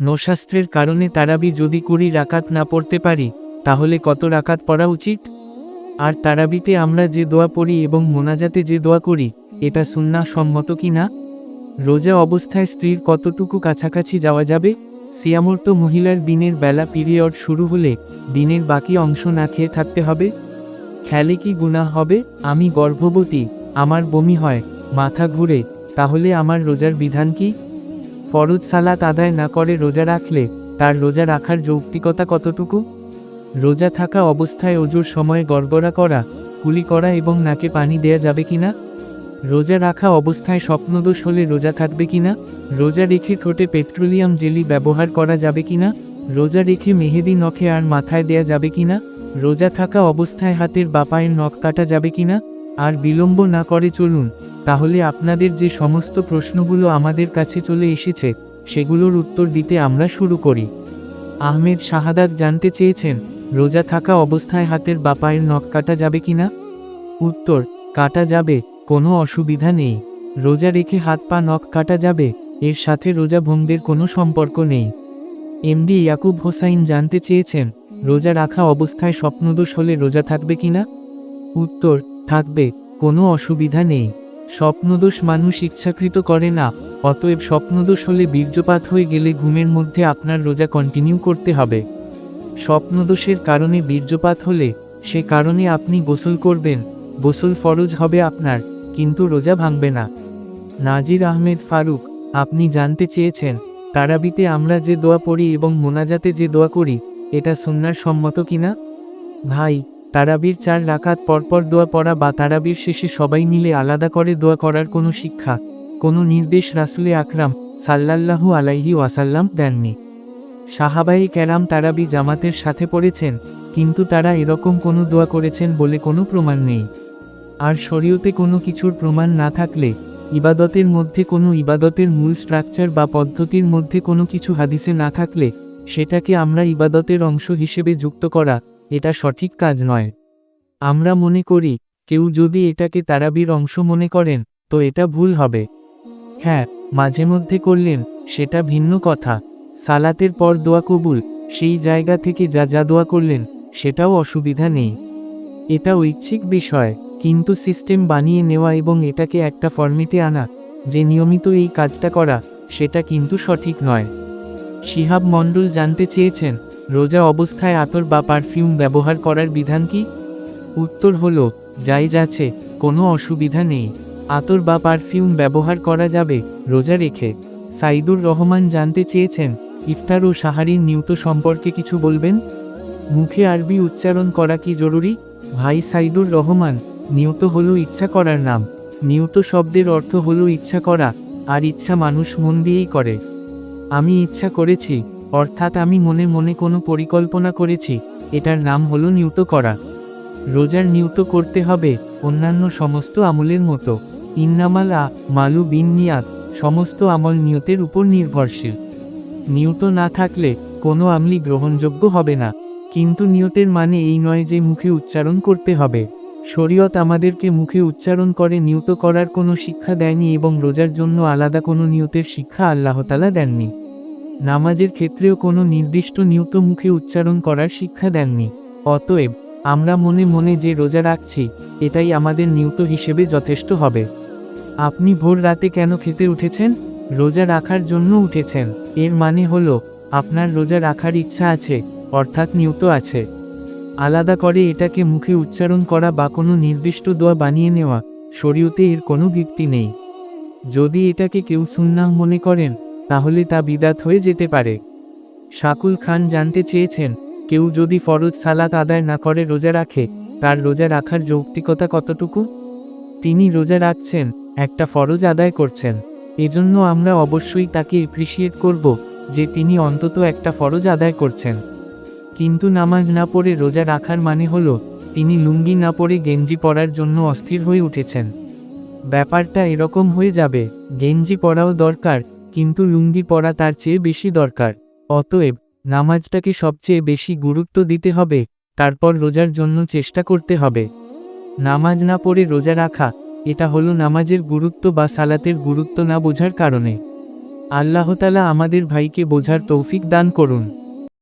নশাস্ত্রের কারণে তারাবি যদি কুড়ি রাকাত না পড়তে পারি, তাহলে কত রাকাত পড়া উচিত? আর তারাবিতে আমরা যে দোয়া পড়ি এবং মোনাজাতে যে দোয়া করি, এটা সুন্না সম্মত কি না? রোজা অবস্থায় স্ত্রীর কতটুকু কাছাকাছি যাওয়া যাবে? সিয়ামর্ত মহিলার দিনের বেলা পিরিয়ড শুরু হলে দিনের বাকি অংশ না খেয়ে থাকতে হবে? খেলে কি গুনাহ হবে? আমি গর্ভবতী, আমার বমি হয়, মাথা ঘুরে, তাহলে আমার রোজার বিধান কি? ফরজ সালাত আদায় না করে রোজা রাখলে তার রোজা রাখার যৌক্তিকতা কতটুকু? রোজা থাকা অবস্থায় অজুর সময়ে গড়গড়া করা, কুলি করা এবং নাকে পানি দেয়া যাবে কি না রোজা রাখা অবস্থায় স্বপ্নদোষ হলে রোজা থাকবে কিনা? রোজা রেখে ঠোঁটে পেট্রোলিয়াম জেলি ব্যবহার করা যাবে কিনা? রোজা রেখে মেহেদি নখে আর মাথায় দেয়া যাবে কিনা? রোজা থাকা অবস্থায় হাতের বাপায়ের নখ কাটা যাবে কিনা? আর বিলম্ব না করে চলুন তাহলে আপনাদের যে সমস্ত প্রশ্নগুলো আমাদের কাছে চলে এসেছে, সেগুলোর উত্তর দিতে আমরা শুরু করি। আহমেদ শাহাদাত জানতে চেয়েছেন, রোজা থাকা অবস্থায় হাতের বাপায়ের নখ কাটা যাবে কি না? উত্তর, কাটা যাবে, কোনো অসুবিধা নেই। রোজা রেখে হাত পা নখ কাটা যাবে, এর সাথে রোজা ভঙ্গের কোনো সম্পর্ক নেই। এমডি ইয়াকুব হোসাইন জানতে চেয়েছেন, রোজা রাখা অবস্থায় স্বপ্নদোষ হলে রোজা থাকবে কি না? উত্তর, থাকবে, কোনো অসুবিধা নেই। স্বপ্নদোষ মানুষ ইচ্ছাকৃত করে না, অতএব স্বপ্নদোষ হলে বীর্যপাত হয়ে গেলে ঘুমের মধ্যে আপনার রোজা কন্টিনিউ করতে হবে। স্বপ্নদোষের কারণে বীর্যপাত হলে, সে কারণে আপনি গোসল করবেন, গোসল ফরজ হবে আপনার, কিন্তু রোজা ভাঙবে না। নাজির আহমেদ ফারুক, আপনি জানতে চেয়েছেন, তারাবিতে আমরা যে দোয়া পড়ি এবং মোনাজাতে যে দোয়া করি, এটা সুন্নার সম্মত কিনা? ভাই তারাবির চার রাকাত পরপর দোয়া পড়া বা তারাবির শেষে সবাই মিলে আলাদা করে দোয়া করার কোনো শিক্ষা, কোনো নির্দেশ রাসুলে আকরাম সাল্লাল্লাহু আলাইহি ওয়াসাল্লাম দেননি। সাহাবাই ক্যারাম তারাবি জামাতের সাথে পড়েছেন, কিন্তু তারা এরকম কোনো দোয়া করেছেন বলে কোনো প্রমাণ নেই। আর শরীয়তে কোনো কিছুর প্রমাণ না থাকলে, ইবাদতের মধ্যে কোনো ইবাদতের মূল স্ট্রাকচার বা পদ্ধতির মধ্যে কোনো কিছু হাদিসে না থাকলে, সেটাকে আমরা ইবাদতের অংশ হিসেবে যুক্ত করা এটা সঠিক কাজ নয়। আমরা মনে করি, কেউ যদি এটাকে তারাবির অংশ মনে করেন, তো এটা ভুল হবে। হ্যাঁ মাঝে মধ্যে করলেন, সেটা ভিন্ন কথা। সালাতের পর দোয়া কবুল, সেই জায়গা থেকে যা যা দোয়া করলেন, সেটাও অসুবিধা নেই। এটা ঐচ্ছিক বিষয়, কিন্তু সিস্টেম বানিয়ে নেওয়া এবং এটাকে একটা ফর্মেটে আনা, যে নিয়মিত এই কাজটা করা, সেটা কিন্তু সঠিক নয়। শিহাব মণ্ডল জানতে চেয়েছেন রোজা অবস্থায় আতর বা পারফিউম ব্যবহার করার বিধান কি? উত্তর হল, যাই আছে কোনো অসুবিধা নেই। আতর বা পারফিউম ব্যবহার করা যাবে, রোজা রেখে। সাইদুর রহমান জানতে চেয়েছেন, ইফতার ও সাহারির নিয়ত সম্পর্কে কিছু বলবেন? মুখে আরবি উচ্চারণ করা কি জরুরি? ভাই সাইদুর রহমান, নিয়ত হলো ইচ্ছা করার নাম। নিয়ত শব্দের অর্থ হলো ইচ্ছা করা, আর ইচ্ছা মানুষ মন দিয়েই করে। আমি ইচ্ছা করেছি অর্থাৎ আমি মনে মনে কোনো পরিকল্পনা করেছি, এটার নাম হলো নিউত করা। রোজার নিউত করতে হবে, অন্যান্য সমস্ত আমলের মতো। ইন্নামাল আ মালু বিন নিয়াত, সমস্ত আমল নিয়তের উপর নির্ভরশীল। নিয়ত না থাকলে কোনো আমলি গ্রহণযোগ্য হবে না। কিন্তু নিয়তের মানে এই নয় যে মুখে উচ্চারণ করতে হবে। শরীয়ত আমাদেরকে মুখে উচ্চারণ করে নিয়ত করার কোনো শিক্ষা দেয়নি এবং রোজার জন্য আলাদা কোনো নিয়তের শিক্ষা আল্লাহতালা দেননি। নামাজের ক্ষেত্রেও কোনো নির্দিষ্ট নিয়ত মুখে উচ্চারণ করার শিক্ষা দেননি। অতএব, আমরা মনে মনে যে রোজা রাখছি, এটাই আমাদের নিয়ত হিসেবে যথেষ্ট হবে। আপনি ভোর রাতে কেন খেতে উঠেছেন? রোজা রাখার জন্য উঠেছেন। এর মানে হল, আপনার রোজা রাখার ইচ্ছা আছে, অর্থাৎ নিয়ত আছে। আলাদা করে এটাকে মুখে উচ্চারণ করা বা কোনো নির্দিষ্ট দোয়া বানিয়ে নেওয়া, শরীয়তে এর কোনো ভিত্তি নেই। যদি এটাকে কেউ সুন্নাহ মনে করেন তাহলে তা বিদাত হয়ে যেতে পারে। শাকুল খান জানতে চেয়েছেন, কেউ যদি ফরজ সালাত আদায় না করে রোজা রাখে, তার রোজা রাখার যৌক্তিকতা কতটুকু? তিনি রোজা রাখছেন, একটা ফরজ আদায় করছেন। এজন্য আমরা অবশ্যই তাকে এপ্রিসিয়েট করব, যে তিনি অন্তত একটা ফরজ আদায় করছেন। কিন্তু নামাজ না পড়ে রোজা রাখার মানে হল, তিনি লুঙ্গি না পরে গেঞ্জি পরার জন্য অস্থির হয়ে উঠেছেন। ব্যাপারটা এরকম হয়ে যাবে, গেঞ্জি পরাও দরকার কিন্তু লুঙ্গি পরা তার চেয়ে বেশি দরকার। অতএব, নামাজটাকে সবচেয়ে বেশি গুরুত্ব দিতে হবে, তারপর রোজার জন্য চেষ্টা করতে হবে। নামাজ না পড়ে রোজা রাখা, এটা হলো নামাজের গুরুত্ব বা সালাতের গুরুত্ব না বোঝার কারণে। আল্লাহতালা আমাদের ভাইকে বোঝার তৌফিক দান করুন।